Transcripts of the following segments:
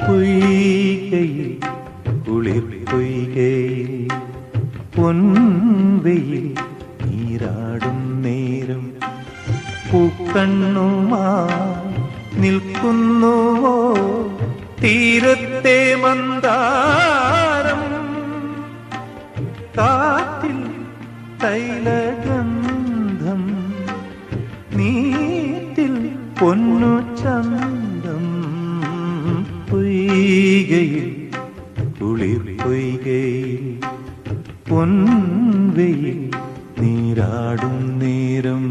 പൊയ്കയിൽ കുളിർ പൊയ്കയിൽ പൊൻവെയിൽ നീരാടും നേരം പൂക്കണ്ണുമായി നിൽക്കുന്നുവോ? തീരത്തെ മന്ദാരം കാറ്റിൽ തൈലഗന്ധം നീറ്റിൽ പൊന്നു ചന്തം പൊയ്കയിൽ കുളിർ പൊയ്കയിൽ പൊൻവെയിൽ നീരാടും നേരം.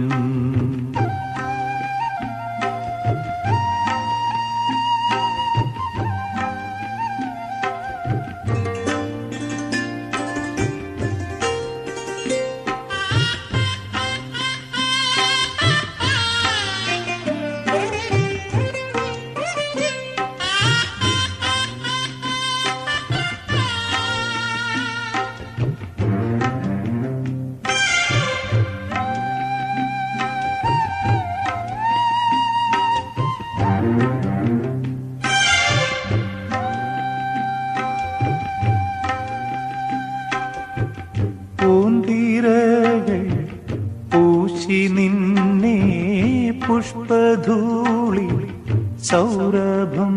പുഷ്പധൂളി സൗരഭം.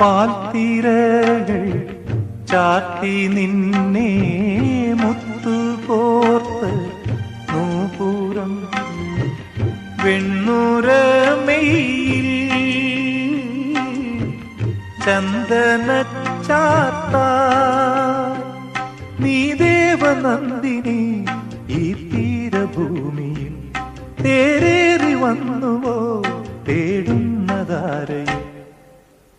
പാൽത്തിരകൾ ചാത്തി നിന്നെ മുത്തുകോർത്ത് നൂപൂരം വെണ്ണുരമയിൽ. ചന്ദന ചാത്താ ദേവനന്ദിനി ഈ തീരഭൂമിയിൽ തേരേറി വന്നുവോ തേടുന്നതാരയിൽ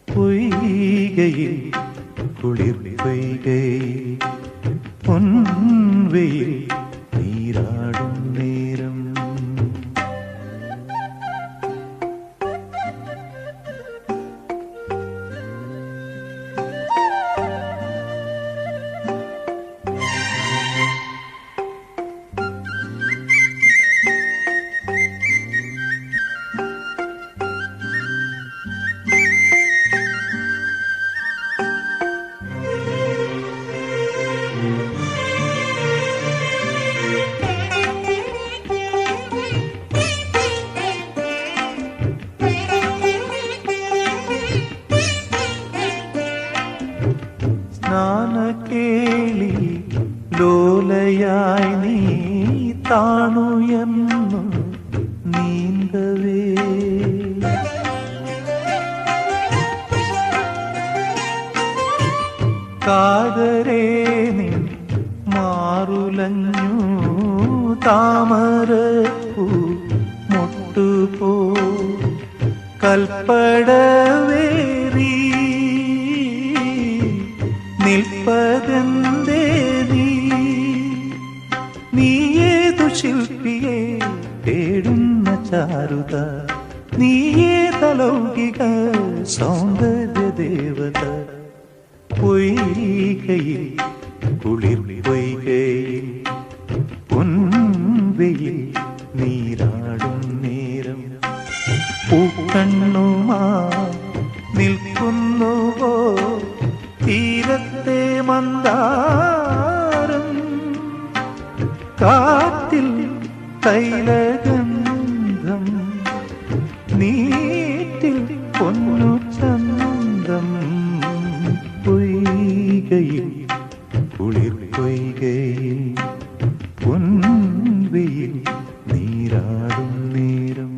പൊയ്കയിൽ കുളിർ പൊയ്കയിൽ പൊൻവെയിൽ സ്നാനക്കേളി ലോലയായി നീ താണു എന്നു നീന്തവേ. കാതരേ നീ മാറുലഞ്ഞു താമര പൂ മുട്ടുപോ. കൽപ്പടവേറി നിൽപ്പതെന്തേ നീയേതു ശില്പിയെ തേടുന്ന ചാരുത? നീയേതലൗകിക സൗന്ദര്യ ദേവത? പൊയ്കയിൽ കുളിർ പൊയ്കയിൽ പൊൻവെയിൽ നീരാടും നേരം. പൂക്കണ്ണുമാ മന്ദാരം കാത്തിൽ തൈലഗന്ധം നീറ്റിൽ പൊന്നു ചന്തം പൊയ്കയിൽ കുളിർ പൊയ്കയിൽ പൊൻവെയിൽ നീരാടും